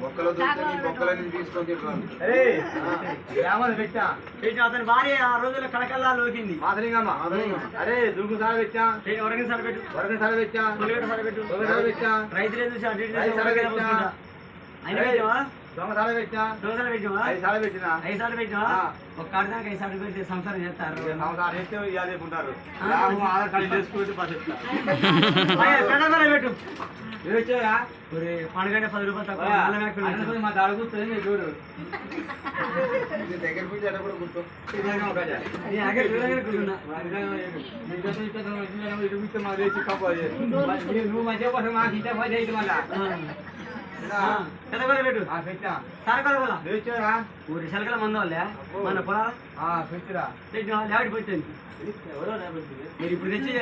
మొక్కలు తీసుకొని పెట్టా. అతని భార్య ఆ రోజుల్లో లోకింది. మాదలింగమ్మ అరే దుర్గు సాల పెట్టా. వరగని సార్ పెట్టు. పెట్టా సార్ పెట్టు. పెట్టా. రైతులే చూసి అటు పెట్టినా. పెట్టావా? దొంగ సాల పెట్టా. దొంగ పెట్టావా? ఐదు సార్లు పెట్టినా. ఐదు సార్లు. ఒక కాడదాకా ఐదు సార్లు పెట్టి సంసారం చేస్తారు. ఉంటారు ఆధార్ కార్డు చేసుకుంటే పెట్టు వచ్చారా ఒరే, పండుగ పది రూపాయలు తక్కువ మా దాడు కూర్చొని మీరు చూడు. దగ్గర కూర్చున్నా. నువ్వు మంచిగా కోసం మాకు ఇంటే పది అయితే మళ్ళా. పెట్టు. కొల్ల మీరు వచ్చారా ఊరి శలకల మంద వాళ్ళే. మన పొలాలు. ఆ, పెట్టిరా. పెట్టినా లేవడి పోయింది మీరు ఇప్పుడు తెచ్చి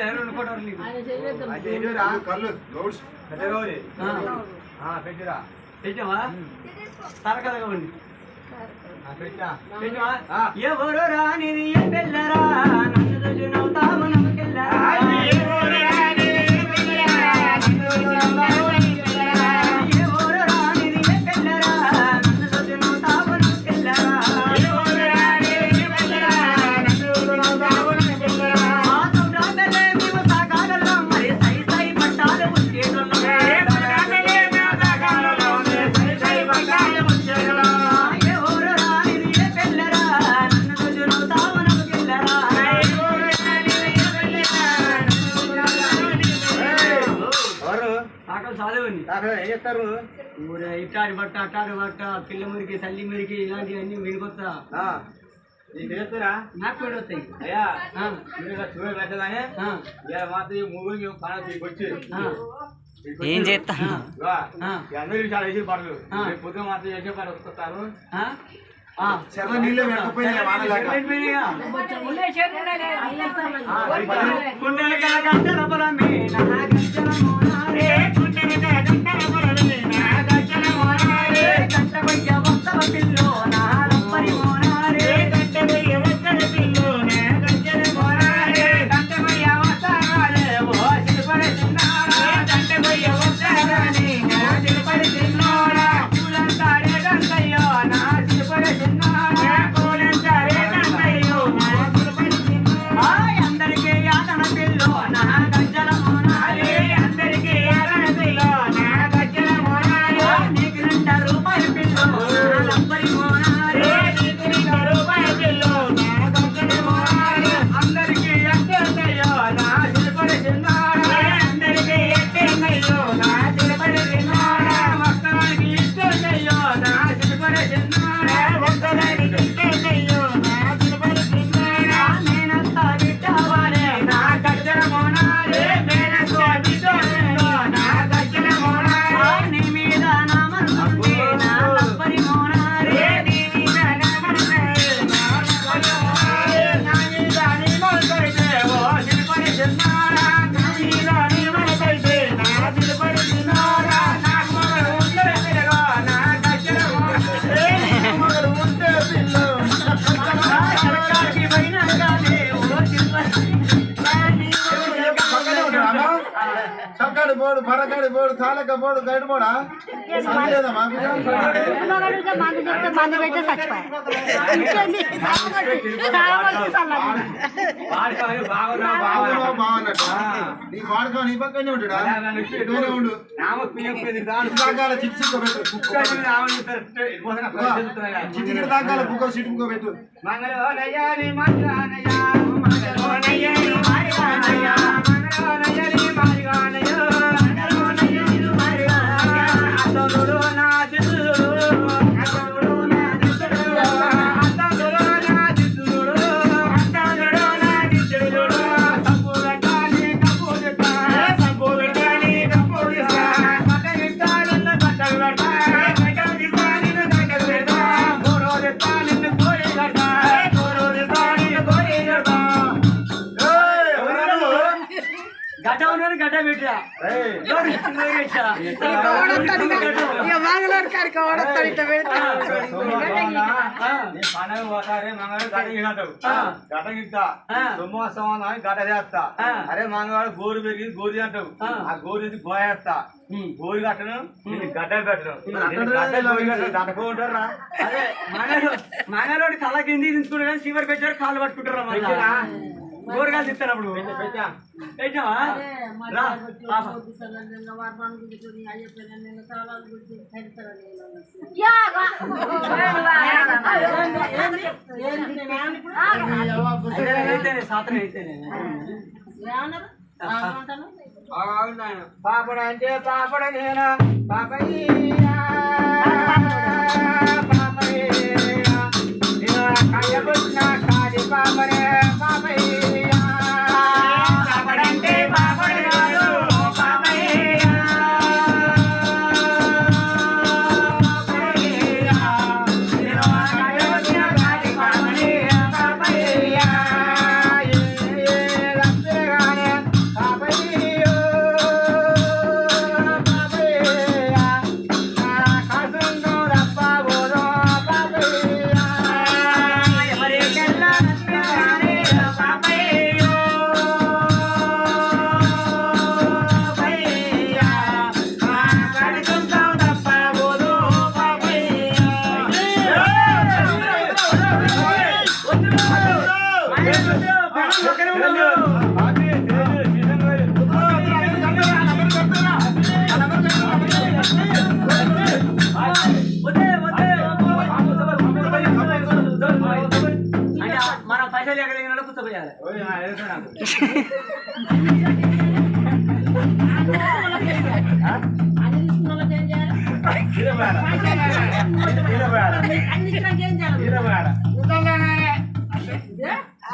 పెట్టిరా. పెట్టావా సారకల పెట్టా పెట్టావా ఆ. ఎవరు రానిది ఏ పిల్లరా? నన్ను చూసి చేస్తారు ఊరే ఇట్టాడి బట్ట అట్టాడి బట్ట పిల్ల మురికి తల్లి మురికి ఇలాంటివన్నీ వినికొస్తా ఆ, నీకు చేస్తారా నాకు కూడా వస్తాయి అయ్యా ఆ, మీరు ఇలా చూడ పెట్టగానే ఆ, ఇలా మాత్రం ఈ మూడు మేము పని తీసుకొచ్చి ఆ, ఏం చేస్తా వా, ఆ. ఈ అందరూ చాలా వేసి పనులు ఆ. రేపు పొద్దున మాత్రం చేసే పని వస్తారు ఆ? ఆ. చెర్ల నీళ్ళే వెనకపోయినాయి చచ్చిపోయాయి ఇంకేంది? సాగొట్టి, సాగొట్టి చల్లగా. వాడుకోవాలి, బాగున్నా, బాగున్నావు బాగున్నా. బాగున్నట్టు. నీ వాడుకో నీ పక్కనే ఉంటాడా ఇటువైనా ఉండు దాకాల చిట్ పెట్టు బుక్క సీట్ బుక్క పెట్టు మంగళోనయ్యాని గడ్డ పెట్టా కాడికి ఇట్లా పండగ పోతారే మంగళవారం గడ్డ సోమవారం చేస్తా. అరే మంగళవారం గోరు పెరిగింది గోరు అంటావు ఆ. గోరు తీసి గోయేస్తా గోరు కట్టను గడ్డ పెట్టను. నేను గడ్డ గోరు కట్టను గడ్డకో ఉంటారా అదే మనలోని తల కింది తీసుకుంటారు శివర్ పెట్టారు కాళ్ళు పట్టుకుంటారు? గోరుగాలు అయితేనే పాపడ అంటే పాపడ నేనా? పాపయ్యా. మనం పైసలు ఎక్కడ కూర్చోపోయాలి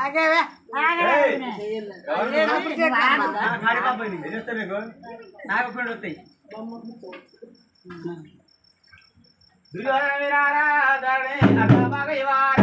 ఆగేవే, నాకు? వస్తాయి. దుర్యోధన వీరారా ధరణి అగమగ ఇవార